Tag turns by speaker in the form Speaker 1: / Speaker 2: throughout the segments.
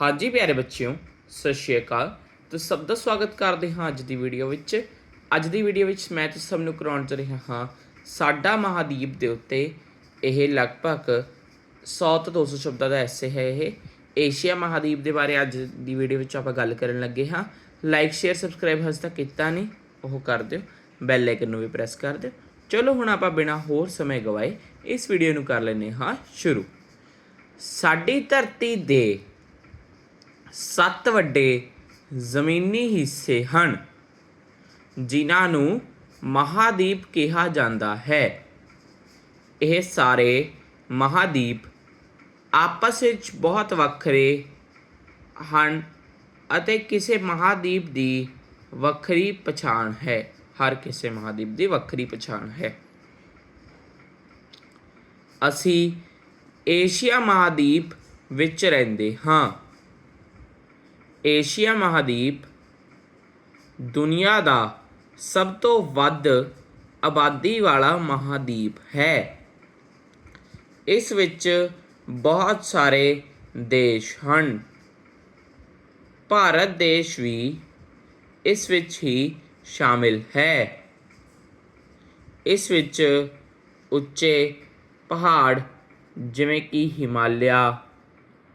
Speaker 1: ਹਾਂਜੀ ਪਿਆਰੇ ਬੱਚਿਓ, ਸਤਿ ਸ਼੍ਰੀ ਅਕਾਲ। ਤੇ ਸਭ ਦਾ ਸਵਾਗਤ ਕਰਦੇ ਹਾਂ ਅੱਜ ਦੀ ਵੀਡੀਓ ਵਿੱਚ। ਅੱਜ ਦੀ ਵੀਡੀਓ ਵਿੱਚ ਮੈਂ ਤੁਸੀਂ ਸਭ ਨੂੰ ਕਰਾਉਣ ਜਾ ਰਿਹਾ ਹਾਂ, ਸਾਡਾ ਮਹਾਦੀਪ ਦੇ ਉੱਤੇ ਇਹ ਲਗਭਗ 100 ਤੋਂ 200 ਸ਼ਬਦਾਂ ਦਾ ਐਸੇ ਹੈ ਇਹ। ਏਸ਼ੀਆ ਮਹਾਦੀਪ ਦੇ ਬਾਰੇ ਅੱਜ ਦੀ ਵੀਡੀਓ ਵਿੱਚ ਆਪਾਂ ਗੱਲ ਕਰਨ ਲੱਗੇ ਹਾਂ। ਲਾਈਕ ਸ਼ੇਅਰ ਸਬਸਕ੍ਰਾਈਬ ਹਜੇ ਤੱਕ ਕੀਤਾ ਨਹੀਂ, ਉਹ ਕਰ ਦਿਓ। ਬੈਲ ਆਈਕਨ ਨੂੰ ਵੀ ਪ੍ਰੈਸ ਕਰ ਦਿਓ। ਚਲੋ ਹੁਣ ਆਪਾਂ ਬਿਨਾਂ ਹੋਰ ਸਮੇਂ ਗਵਾਏ ਇਸ ਵੀਡੀਓ ਨੂੰ ਕਰ ਲੈਂਦੇ ਹਾਂ ਸ਼ੁਰੂ। ਸਾਡੀ ਧਰਤੀ ਦੇ ਸੱਤ ਵੱਡੇ ਜ਼ਮੀਨੀ ਹਿੱਸੇ ਹਨ, ਜਿਨ੍ਹਾਂ ਨੂੰ ਮਹਾਦੀਪ ਕਿਹਾ ਜਾਂਦਾ ਹੈ। ਇਹ ਸਾਰੇ ਮਹਾਦੀਪ ਆਪਸ ਵਿੱਚ ਬਹੁਤ ਵੱਖਰੇ ਹਨ ਅਤੇ ਕਿਸੇ ਮਹਾਦੀਪ ਦੀ ਵੱਖਰੀ ਪਛਾਣ ਹੈ। ਹਰ ਕਿਸੇ ਮਹਾਦੀਪ ਦੀ ਵੱਖਰੀ ਪਛਾਣ ਹੈ। ਅਸੀਂ ਏਸ਼ੀਆ ਮਹਾਦੀਪ ਵਿੱਚ ਰਹਿੰਦੇ ਹਾਂ। ਏਸ਼ੀਆ ਮਹਾਦੀਪ ਦੁਨੀਆ ਦਾ ਸਭ ਤੋਂ ਵੱਧ ਆਬਾਦੀ ਵਾਲਾ ਮਹਾਦੀਪ ਹੈ। ਇਸ ਵਿੱਚ ਬਹੁਤ ਸਾਰੇ ਦੇਸ਼ ਹਨ। ਭਾਰਤ ਦੇਸ਼ ਵੀ ਇਸ ਵਿੱਚ ਹੀ ਸ਼ਾਮਿਲ ਹੈ। ਇਸ ਵਿੱਚ ਉੱਚੇ ਪਹਾੜ ਜਿਵੇਂ ਕਿ ਹਿਮਾਲਿਆ,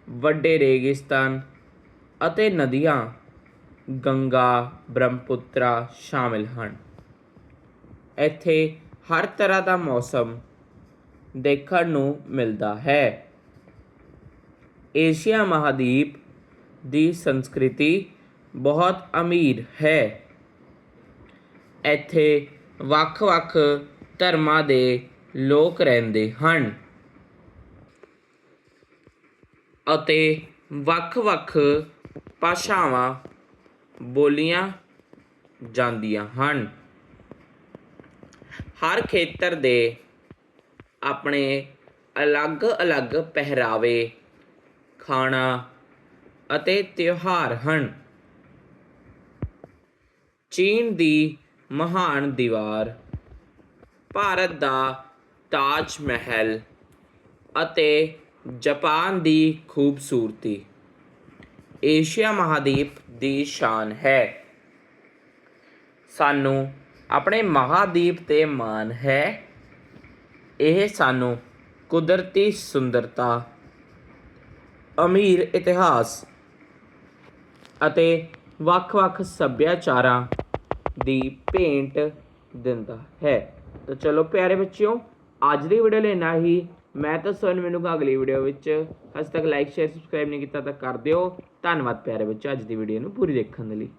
Speaker 1: ਵੱਡੇ ਰੇਗਿਸਤਾਨ ਅਤੇ ਨਦੀਆਂ ਗੰਗਾ, ਬ੍ਰਹਮਪੁੱਤਰਾ ਸ਼ਾਮਿਲ ਹਨ। ਇੱਥੇ ਹਰ ਤਰ੍ਹਾਂ ਦਾ ਮੌਸਮ ਦੇਖਣ ਨੂੰ ਮਿਲਦਾ ਹੈ। ਏਸ਼ੀਆ ਮਹਾਦੀਪ ਦੀ ਸੰਸਕ੍ਰਿਤੀ ਬਹੁਤ ਅਮੀਰ ਹੈ। ਇੱਥੇ ਵੱਖ-ਵੱਖ ਧਰਮਾਂ ਦੇ ਲੋਕ ਰਹਿੰਦੇ ਹਨ ਅਤੇ ਵੱਖ-ਵੱਖ ਭਾਸ਼ਾਵਾਂ ਬੋਲੀਆਂ ਜਾਂਦੀਆਂ ਹਨ। ਹਰ ਖੇਤਰ ਦੇ ਆਪਣੇ ਅਲੱਗ-ਅਲੱਗ ਪਹਿਰਾਵੇ, ਖਾਣਾ ਅਤੇ ਤਿਉਹਾਰ ਹਨ। ਚੀਨ ਦੀ ਮਹਾਨ ਦੀਵਾਰ, ਭਾਰਤ ਦਾ ਤਾਜ ਮਹਿਲ ਅਤੇ ਜਾਪਾਨ ਦੀ ਖੂਬਸੂਰਤੀ। ਏਸ਼ੀਆ ਮਹਾਦੀਪ ਦੀ ਸ਼ਾਨ ਹੈ। ਸਾਨੂੰ ਆਪਣੇ ਮਹਾਦੀਪ ਤੇ ਮਾਣ ਹੈ। ਇਹ ਸਾਨੂੰ ਕੁਦਰਤੀ ਸੁੰਦਰਤਾ, ਅਮੀਰ ਇਤਿਹਾਸ ਅਤੇ ਵੱਖ-ਵੱਖ ਸੱਭਿਆਚਾਰਾਂ ਦੀ ਭੇਂਟ ਦਿੰਦਾ ਹੈ। ਤਾਂ ਚਲੋ ਪਿਆਰੇ ਬੱਚਿਓ, ਅੱਜ ਦੀ ਵੀਡੀਓ ਲਈ ਇੰਨਾ ਹੀ। ਮੈਂ ਤਾਂ ਤੁਹਾਨੂੰ ਮਿਲੂੰਗਾ ਅਗਲੀ ਵੀਡੀਓ ਵਿੱਚ। ਹਜੇ ਤੱਕ ਲਾਈਕ ਸ਼ੇਅਰ ਸਬਸਕ੍ਰਾਈਬ ਨਹੀਂ ਕੀਤਾ ਤਾਂ ਕਰ ਦਿਓ। ਧੰਨਵਾਦ ਪਿਆਰੇ ਬੱਚਿਓ ਅੱਜ ਦੀ ਵੀਡੀਓ ਨੂੰ ਪੂਰੀ ਦੇਖਣ ਦੇ ਲਈ।